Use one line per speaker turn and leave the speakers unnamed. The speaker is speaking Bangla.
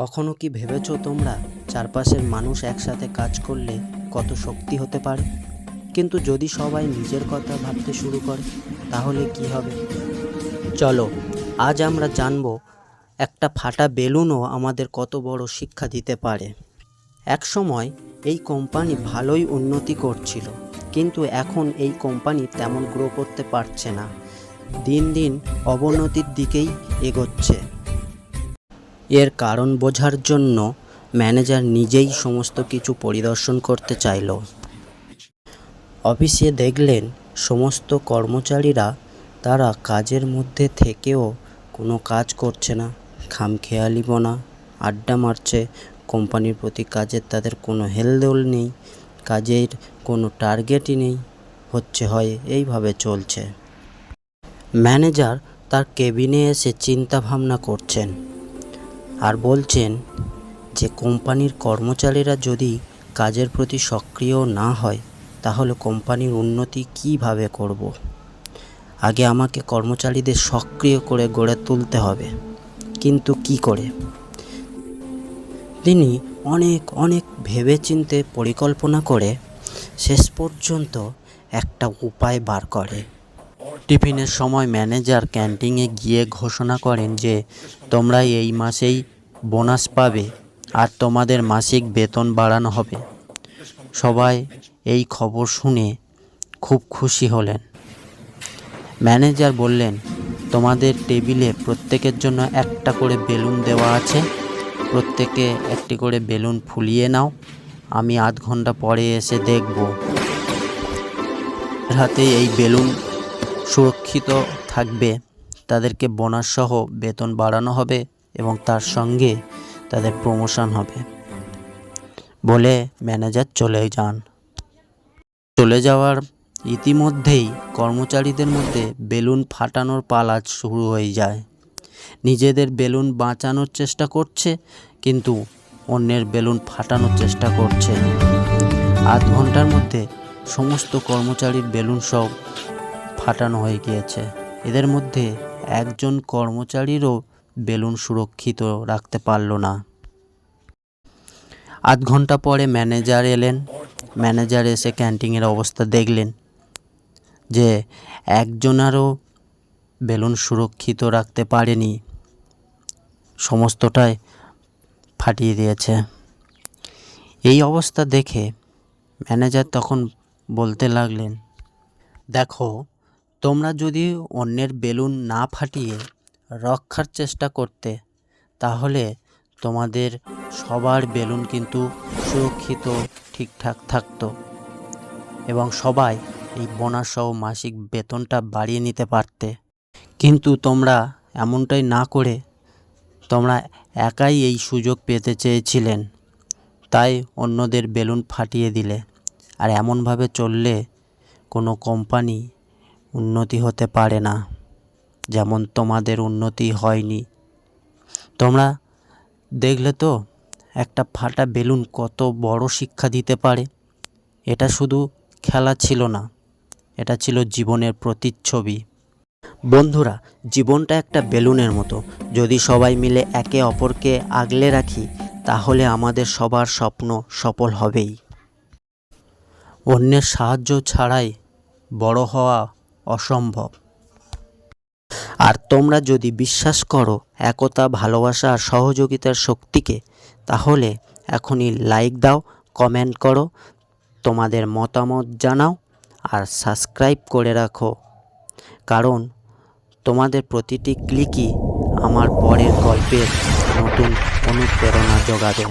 কখনো কি ভেবেছো তোমরা চারপাশের মানুষ একসাথে কাজ করলে কত শক্তি হতে পারে? কিন্তু যদি সবাই নিজের কথা ভাবতে শুরু করে, তাহলে কি হবে? চলো, আজ আমরা জানব একটা ফাটা বেলুনও আমাদের কত বড় শিক্ষা দিতে পারে। এক সময় এই কোম্পানি ভালোই উন্নতি করছিল, কিন্তু এখন এই কোম্পানি তেমন গ্রো করতে পারছে না। দিন দিন অবনতির দিকেই এগোচ্ছে। এর কারণ বোঝার জন্য ম্যানেজার নিজেই সমস্ত কিছু পরিদর্শন করতে চাইল। অফিসে দেখলেন সমস্ত কর্মচারীরা তারা কাজের মধ্যে থেকেও কোনো কাজ করছে না। খামখেয়ালিপনা আড্ডা মারছে, কোম্পানির প্রতি কাজের তাদের কোনো হেলদোল নেই, কাজের কোনো টার্গেটই নেই, হচ্ছে হয় এইভাবে চলছে। ম্যানেজার তার কেবিনে এসে চিন্তা ভাবনা করছেন। আর বলছেন যে কোম্পানির কর্মচারীরা যদি কাজের প্রতি সক্রিয় না হয়, তাহলে কোম্পানির উন্নতি কীভাবে করব। আগে আমাকে কর্মচারীদের সক্রিয় করে গড়ে তুলতে হবে। কিন্তু কি করে? তিনি অনেক অনেক ভেবেচিন্তে পরিকল্পনা করে শেষ পর্যন্ত একটা উপায় বার করে। টিফিনের সময় ম্যানেজার ক্যান্টিনে গিয়ে ঘোষণা করেন যে, তোমরা এই মাসেই বোনাস পাবে আর তোমাদের মাসিক বেতন বাড়ানো হবে। সবাই এই খবর শুনে খুব খুশি হলেন। ম্যানেজার বললেন, তোমাদের টেবিলে প্রত্যেকের জন্য একটা করে বেলুন দেওয়া আছে। প্রত্যেকে একটি করে বেলুন ফুলিয়ে নাও। আমি আধ ঘণ্টা পরে এসে দেখব। রাতে এই বেলুন সুরক্ষিত থাকবে। তাদেরকে বোনাস সহ বেতন বাড়ানো হবে এবং তার সঙ্গে তাদের প্রমোশন হবে। বলে ম্যানেজার চলে যান। চলে যাওয়ার ইতিমধ্যেই কর্মচারীদের মধ্যে বেলুন ফাটানোর পালা শুরু হয়ে যায়। নিজেদের বেলুন বাঁচানোর চেষ্টা করছে, কিন্তু অন্যের বেলুন ফাটানোর চেষ্টা করছে। আধ ঘণ্টার মধ্যে সমস্ত কর্মচারীর বেলুন সব ফাটানো হয়ে গিয়েছে। এদের মধ্যে একজন কর্মচারীরও বেলুন সুরক্ষিত রাখতে পারল না। আধ ঘণ্টা পরে ম্যানেজার এলেন। ম্যানেজার এসে ক্যান্টিনের অবস্থা দেখলেন যে একজনারও বেলুন সুরক্ষিত রাখতে পারেনি। সমস্তটাই ফাটিয়ে দিয়েছে। এই অবস্থা দেখে ম্যানেজার তখন বলতে লাগলেন, দেখো তোমরা যদি অন্যের বেলুন না ফাটিয়ে রক্ষার চেষ্টা করতে, তাহলে তোমাদের সবার বেলুন কিন্তু সুরক্ষিত, ঠিকঠাক থাকতো এবং সবাই এই বোনাস সহ মাসিক বেতনটা বাড়িয়ে নিতে পারতে। কিন্তু তোমরা এমনটাই না করে তোমরা একাই এই সুযোগ পেতে চেয়েছিলেন। তাই অন্যদের বেলুন ফাটিয়ে দিলে। আর এমনভাবে চললে কোনো কোম্পানি উন্নতি হতে পারে না, যেমন তোমাদের উন্নতি হয়নি। তোমরা দেখলে তো, একটা ফাটা বেলুন কত বড় শিক্ষা দিতে পারে। এটা শুধু খেলা ছিল না, এটা ছিল জীবনের প্রতিচ্ছবি। বন্ধুরা, জীবনটা একটা বেলুনের মতো। যদি সবাই মিলে একে অপরকে আগলে রাখি, তাহলে আমাদের সবার স্বপ্ন সফল হবেই। অন্যের সাহায্য ছাড়াই বড় হওয়া অসম্ভব। আর তোমরা যদি বিশ্বাস করো, একতা, ভালোবাসা আর সহযোগিতার শক্তিকে, তাহলে এখনই লাইক দাও কমেন্ট করো, তোমাদের মতামত জানাও আর সাবস্ক্রাইব করে রাখো। কারণ তোমাদের প্রতিটি ক্লিকই আমার পরের গল্পের নতুন অনুপ্রেরণা যোগাবে